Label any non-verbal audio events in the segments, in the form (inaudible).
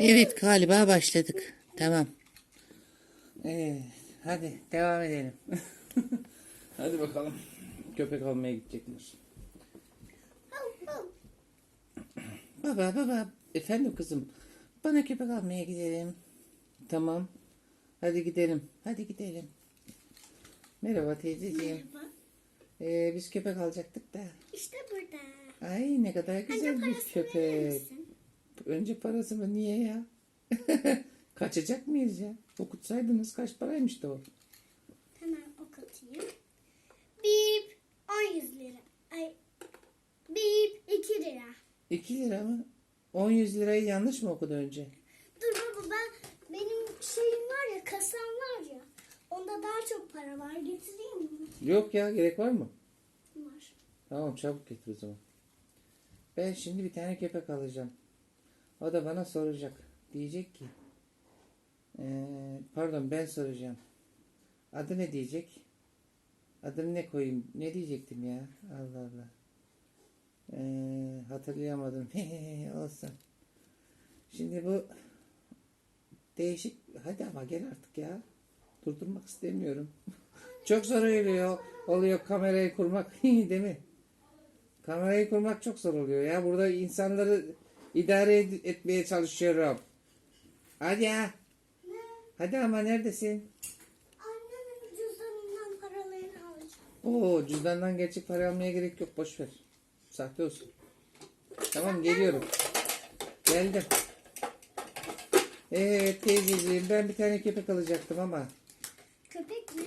Evet galiba başladık. Tamam. Evet, hadi devam edelim. (laughs) hadi bakalım. Köpek almaya gidecekler. Baba baba efendim kızım bana köpek almaya gidelim. Tamam. Hadi gidelim. Hadi gidelim. Merhaba teyzeciğim. Merhaba. Ee, biz köpek alacaktık da. İşte burada. Ay ne kadar güzel Önce bir köpek. Önce parası mı? Niye ya? (laughs) Kaçacak mıyız ya? Okutsaydınız kaç paraymış da o? Hemen okutayım. Bip 10 lira. Ay. Bip 2 lira. 2 lira mı? 10 100 lirayı yanlış mı okudu önce? Dur baba ben benim şeyim var ya kasam var ya. Onda daha çok para var. Getireyim mi? Yok ya gerek var mı? Var. Tamam çabuk getir o zaman. Ben şimdi bir tane köpek alacağım. O da bana soracak. Diyecek ki. Ee, pardon ben soracağım. Adı ne diyecek? Adını ne koyayım? Ne diyecektim ya? Allah Allah. Ee, hatırlayamadım. (laughs) Olsun. Şimdi bu değişik. Hadi ama gel artık ya. Durdurmak istemiyorum. (laughs) Çok zor oluyor. Oluyor kamerayı kurmak (laughs) değil mi? Kamerayı kurmak çok zor oluyor ya. Burada insanları idare ed- etmeye çalışıyorum. Hadi ya. Hadi ama neredesin? Annemin cüzdanından paralarını alacağım. Oo cüzdandan gerçek para almaya gerek yok. Boş ver. Sahte olsun. Tamam geliyorum. Geldim. Evet teyzeciğim ben bir tane köpek alacaktım ama. Köpek mi?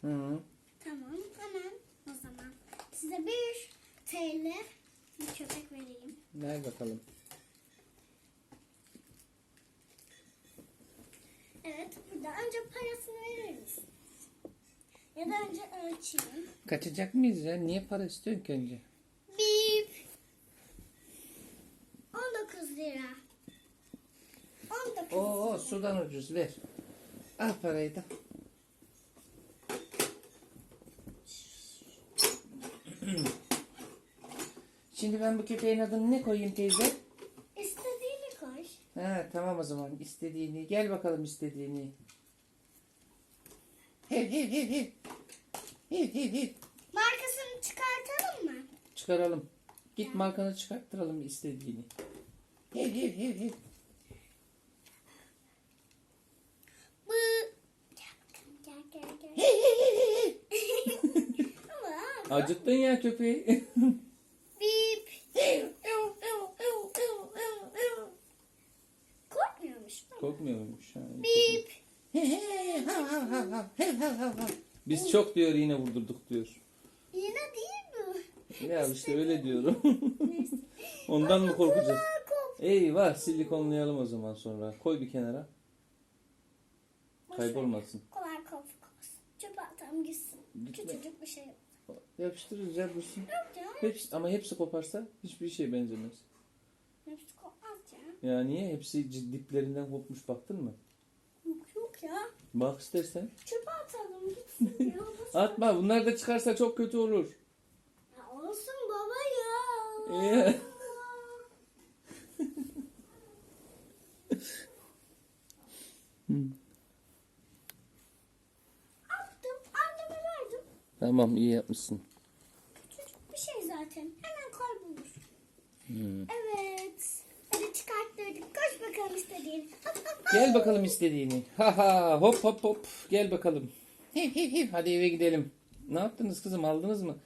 Hı -hı. Tamam hemen o zaman. Size bir TL bir köpek vereyim. Ver bakalım. Evet burada önce parasını verir misin? Ya da önce ölçeyim. Kaçacak mıyız ya? Niye para istiyorsun ki önce? Bip. 19 lira. 19 Oo sudan ucuz ver. Al parayı da. (clears throat) Şimdi ben bu köpeğin adını ne koyayım teyze? Tamam o zaman istediğini. Gel bakalım istediğini. Hev hev hev hev. Hev hev hev. Markasını çıkartalım mı? Çıkaralım. Git markanı çıkarttıralım istediğini. Hev hev hev hev. Bu. Gel Acıttın ya köpeği. (laughs) Korkmuyormuş. Ha, Bip. Biz çok diyor yine vurdurduk diyor. Yine değil bu. Ya işte öyle diyorum. (laughs) Ondan mı korkacağız? Eyvah silikonlayalım o zaman sonra. Koy bir kenara. Kaybolmasın. Kolay. Çöpe atalım gitsin. Gitme. Küçücük bir şey. Yok Yapıştırırız ya dursun. ya. Hepsi, ama hepsi koparsa hiçbir şey benzemez. Hepsi ya. Niye? Hepsi diplerinden kopmuş baktın mı? Yok yok ya. Bak istersen. Çöpe atalım gitsin ya. (laughs) Atma bunlar da çıkarsa çok kötü olur. Ya olsun baba ya. Ee, Attım. Anneme verdim. tamam iyi yapmışsın. Küçücük bir şey zaten. Hemen kaybolur. Evet. Hadi çıkarttırdık. Koş bakalım istediğin. Hop, hop, hop. Gel bakalım istediğini. Ha ha hop hop hop. Gel bakalım. Hiv hiv hiv. Hadi eve gidelim. Ne yaptınız kızım aldınız mı?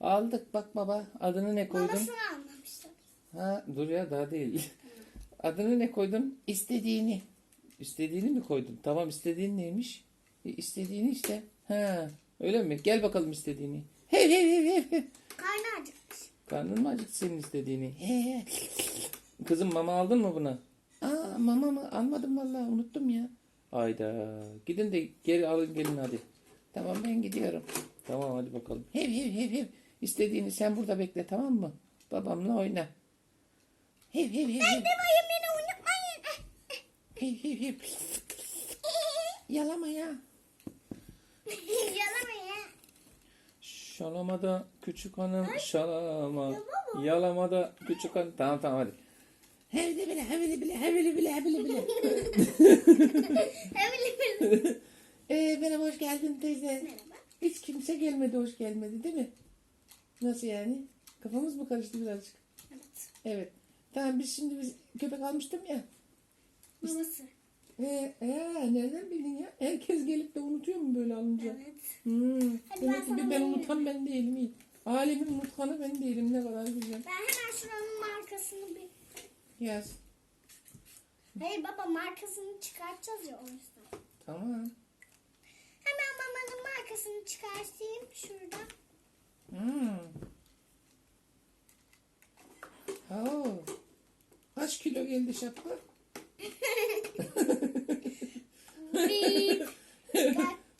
Aldık bak baba. Adını ne koydun? Babasını almamıştım. Ha dur ya daha değil. (laughs) Adını ne koydun? İstediğini. İstediğini mi koydun? Tamam istediğin neymiş? E, istediğini işte. Ha öyle mi? Gel bakalım istediğini. He he he he, he. Karnı acıkmış. Karnın mı acıktı senin istediğini? He he. Kızım mama aldın mı buna? Aa mama mı? Almadım vallahi unuttum ya. Ayda. Gidin de geri alın gelin hadi. Tamam ben gidiyorum. Tamam hadi bakalım. Hev hev hev hev. İstediğini sen burada bekle tamam mı? Babamla oyna. Hev hev hev hev. Bebayım beni unutmayın. Hev hev hev. Yalama ya. (laughs) Yalama ya. Şalamada küçük hanım şalama. Yalamada küçük hanım. Tamam tamam hadi. Hevli bile hevli bile hevli bile hevli bile. Evet. (laughs) Ee, merhaba hoş geldin teyze. Merhaba. Hiç kimse gelmedi hoş gelmedi değil mi? Nasıl yani? Kafamız mı karıştı birazcık? Evet. Evet. Tamam biz şimdi biz köpek almıştım ya. Babası. Ee, ee, nereden bildin ya? Herkes gelip de unutuyor mu böyle alınca? Evet. Hmm. Hadi Demek ben ki sana ben vereyim. unutan ben değilim iyi. Alemin unutkanı ben değilim ne kadar güzel. Ben hemen şuranın markasını bir... Yaz. Hayır baba markasını çıkartacağız ya o yüzden. Tamam. Hemen mamanın markasını çıkartayım şurada. Hmm. Oo. Kaç kilo geldi şapka? (laughs)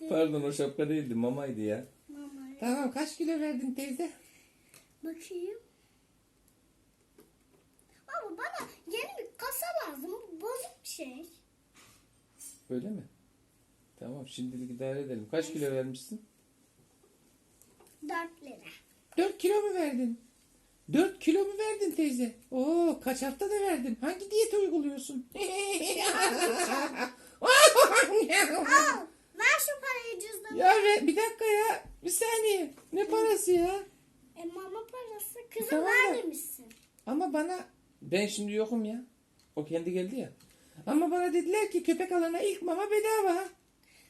Pardon o şapka değildi mamaydı ya. Mama. Tamam kaç kilo verdin teyze? Bakayım. Baba bana yeni bir kasa lazım. Bu Bozuk bir şey. Öyle mi? Tamam şimdilik idare edelim. Kaç kilo vermişsin? 4 lira. 4 kilo mu verdin? 4 kilo mu verdin teyze? Oo kaç hafta da verdin? Hangi diyeti uyguluyorsun? Al. (laughs) Ver şu parayı cüzdanı. ya ver, bir dakika ya. Bir saniye. Ne parası ya? E mama parası. Kızım Tamam da- demişsin. Ama bana Ben şimdi yokum ya. O kendi geldi ya. Ama bana dediler ki köpek alana ilk mama bedava.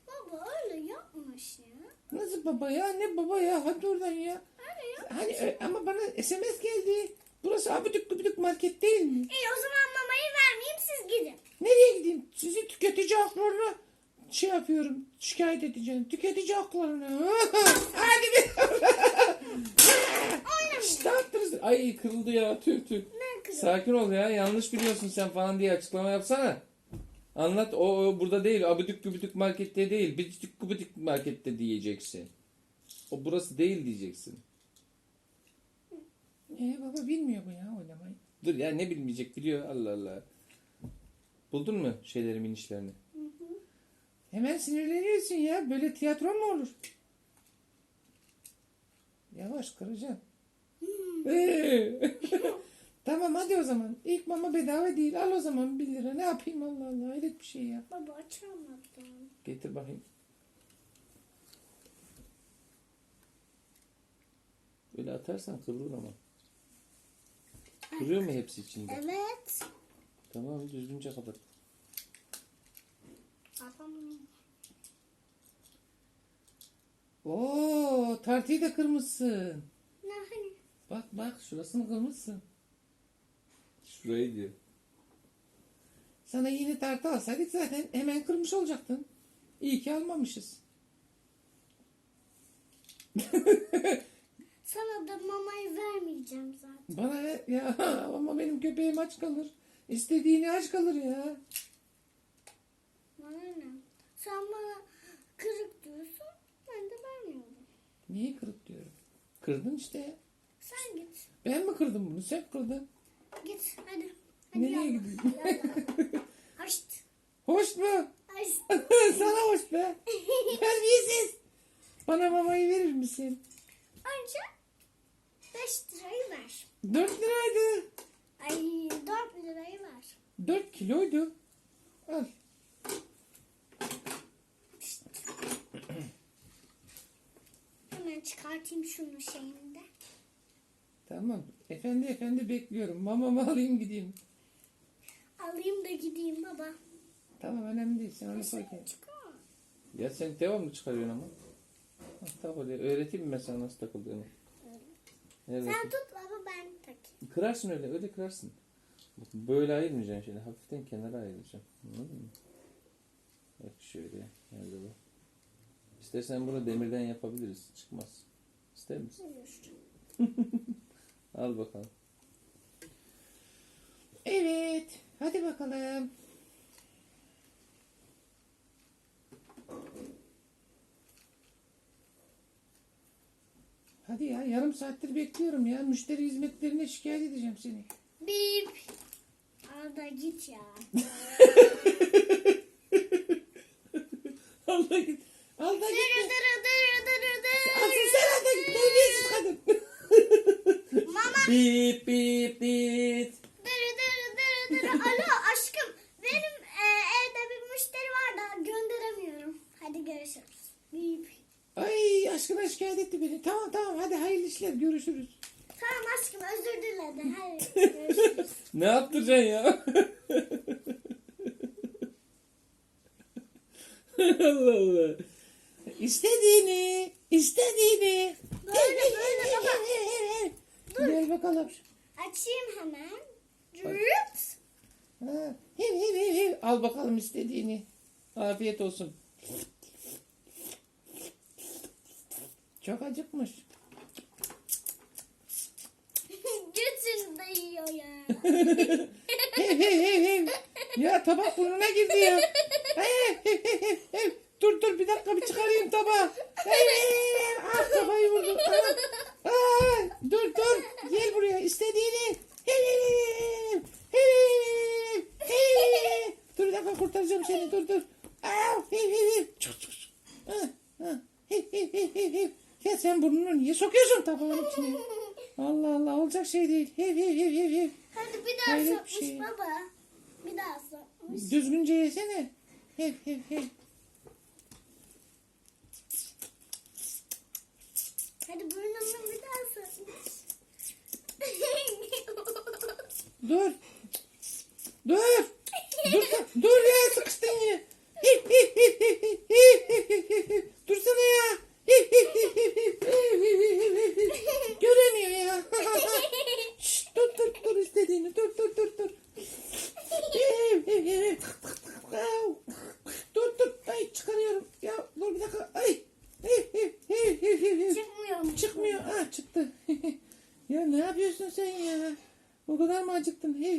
Baba öyle yapmış ya. Nasıl baba ya? Ne baba ya? Hadi oradan ya. Öyle. Hani e, ama bana SMS geldi. Burası abidik gubidik market değil mi? İyi o zaman mamayı vermeyeyim siz gidin. Nereye gideyim? Sizi tüketici haklarını şey yapıyorum. Şikayet edeceğim. Tüketici haklarını. (laughs) Hadi bir. Şşt, ne yaptınız? Ay kırıldı ya tüh tüh. Sakin ol ya yanlış biliyorsun sen falan diye açıklama yapsana. Anlat o, o burada değil abidik gübüdük markette değil bidik gübüdük markette diyeceksin. O burası değil diyeceksin. Ee, baba bilmiyor bu ya oynamayı. Dur ya ne bilmeyecek biliyor Allah Allah. Buldun mu şeyleri minişlerini? Hemen sinirleniyorsun ya. Böyle tiyatro mu olur? Yavaş kıracağım. Ee, (laughs) tamam hadi o zaman. İlk mama bedava değil. Al o zaman 1 lira. Ne yapayım Allah Allah. Hayret bir şey ya. Baba açamadım. Getir bakayım. Böyle atarsan kırılır ama. Kırıyor mu hepsi içinde? Evet. Tamam düzgünce kapat. Oo, tartıyı da kırmışsın. Ne? Bak bak şurasını kırmışsın. Şurayı diyor. Sana yeni tartı alsaydık zaten hemen kırmış olacaktın. İyi ki almamışız. (laughs) Sana da mamayı vermeyeceğim zaten. Bana ver ya (laughs) ama benim köpeğim aç kalır. İstediğini aç kalır ya. Bana ne? Sen bana kırık diyorsun. Ben de vermiyorum. Niye kırık diyorum? Kırdın işte. Sen git. Ben mi kırdım bunu? Sen kırdın. Nereye? Yallah. Haşt. (laughs) Hoş mu? Haşt. (laughs) Sana hoş be. (laughs) Terbiyesiz. Bana mamayı verir misin? Önce 5 lirayı ver. 4 liraydı. Ay 4 lirayı ver. 4 kiloydu. Al. Hemen çıkartayım şunu şeyini de. Tamam. Efendi efendi bekliyorum. Mamamı alayım gideyim. Alayım da gideyim baba. Tamam önemli değil. Sen onu koy. Ya sen devamlı çıkarıyorsun ama. Ha, tak öyle. Öğreteyim mi ben sana nasıl takıldığını? Evet. Sen tut baba ben takayım. Kırarsın öyle. Öyle kırarsın. Bak böyle ayırmayacaksın şöyle. Hafiften kenara ayıracaksın. Anladın mı? Bak şöyle. Nerede bu? İstersen bunu demirden yapabiliriz. Çıkmaz. İster misin? (laughs) Al bakalım. Evet. Hadi bakalım. Hadi ya yarım saattir bekliyorum ya. Müşteri hizmetlerine şikayet edeceğim seni. Bip. Arda git ya. (laughs) Allah git. Allah git. Dırı dırı dırı dırı dırı. Asıl sen Allah git. Terbiyesiz kadın. Mama Bip bip bip. dırı dırı dırı alo aşkım. Benim e, evde bir müşteri var da gönderemiyorum. Hadi görüşürüz. Bip. Ay aşkına şikayet etti beni. Tamam tamam hadi hayırlı işler görüşürüz. Tamam aşkım özür diledi. Hadi (laughs) görüşürüz. Ne yaptıracaksın ya? (laughs) Allah Allah. İstediğini, istediğini. Böyle böyle baba. Gel bakalım. Açayım hemen. Rüt. Ha, hev hev hev hev. Al bakalım istediğini. Afiyet olsun. Çok acıkmış. (laughs) Götünü de yiyor ya. (laughs) Hev hev hev hev. Ya tabak burnuna girdi ya. Hev hev hev hev hev. Dur dur bir dakika bir çıkarayım tabağı. Hev hev hev. Ah kafayı vurdu. Ah. Ah, dur dur. Gel buraya istediğini. alacağım seni dur dur. Aa. Çok çok. Ya sen burnunu niye sokuyorsun tabağın içine? Allah Allah olacak şey değil. Hiv hiv hiv hiv. Hadi bir daha Hayret sokmuş şey. baba. Bir daha sokmuş. Düzgünce yesene. Hiv hiv hiv. Hadi burnumu bir daha sokmuş. dur. Dur. Dur. Dur ya.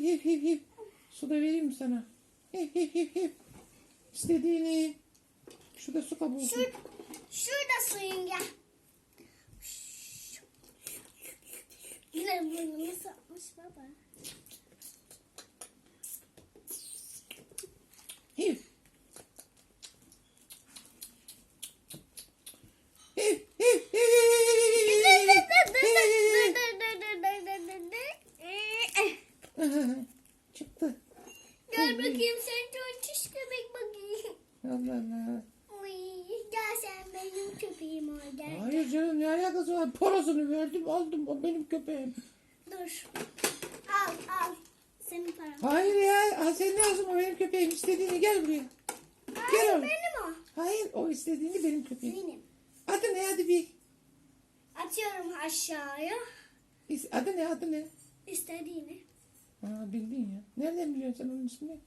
Hev. Su da vereyim mi sana? Hev hev hev hev. İstediğini. Şurada su kabuğu. Şur, şurada suyun gel. Yine burnunu sokmuş baba. Hev. Hev hev hev hev hev. (laughs) Çıktı. Gel bakayım sen tontiş köpek bakayım. Allah Allah. Uy, gel sen benim köpeğim ol gel. Hayır canım ne alakası var? Parasını verdim aldım o benim köpeğim. Dur. Al al. Senin paran. Hayır ya al senin lazım o benim köpeğim istediğini gel buraya. Hayır Gel benim o. Hayır o istediğini benim köpeğim. Benim. Adı ne hadi bir. Atıyorum aşağıya. Adı ne adı ne? İstediğini. Aa bildin ya. Nereden biliyorsun sen onun ismini?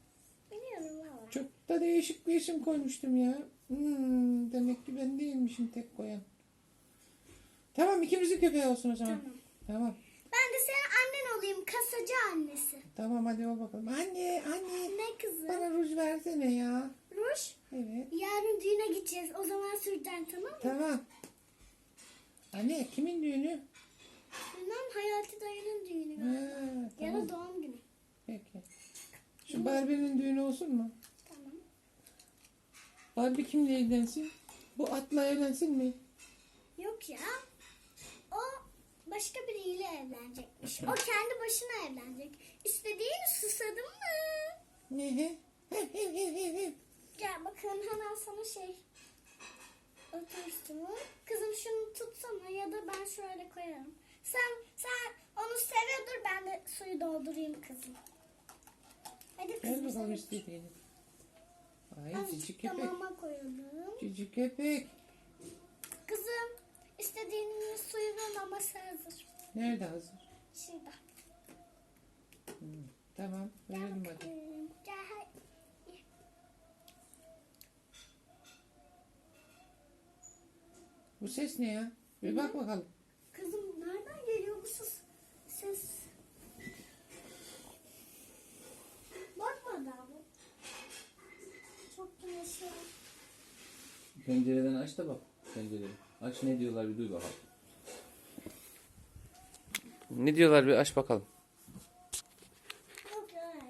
Biliyorum valla. Çok da değişik bir isim koymuştum ya. Hmm, demek ki ben değilmişim tek koyan. Tamam ikimizin köpeği olsun o zaman. Tamam. Tamam. Ben de senin annen olayım. Kasacı annesi. Tamam hadi ol bakalım. Anne anne Ne kızım? bana ruj versene ya. Ruj. Evet. Yarın düğüne gideceğiz. O zaman süreceksin tamam mı? Tamam. Anne kimin düğünü? Hayati dayının düğünü. Ha, Ya tamam. da doğum günü. Peki. Şu Barbie'nin düğünü olsun mu? Tamam. Barbie kimle evlensin? Bu atla evlensin mi? Yok ya. O başka biriyle evlenecekmiş. O kendi başına evlenecek. İstediğini susadın mı? Ne. Gel bakalım hemen sana şey otursun. Kızım şunu tutsana ya da ben şöyle koyarım. Sen sen onu seviyordur ben de suyu doldurayım kızım. Hadi kızım bakalım sen istediğini. Ay Azıcık cici köpek. tamama koyalım. Cici köpek. Kızım istediğinin suyu ve maması hazır. Nerede hazır? Şurada. Tamam. Verelim hadi. Bakayım. Gel hadi. Bu ses ne ya? Bir bak bakalım. Kızım nereden geliyor bu ses? Ses. Bakma daha bu. Çok güneşli. Pencereden aç da bak. Pencereyi. Aç ne diyorlar bir duy bakalım. Ne diyorlar bir aç bakalım.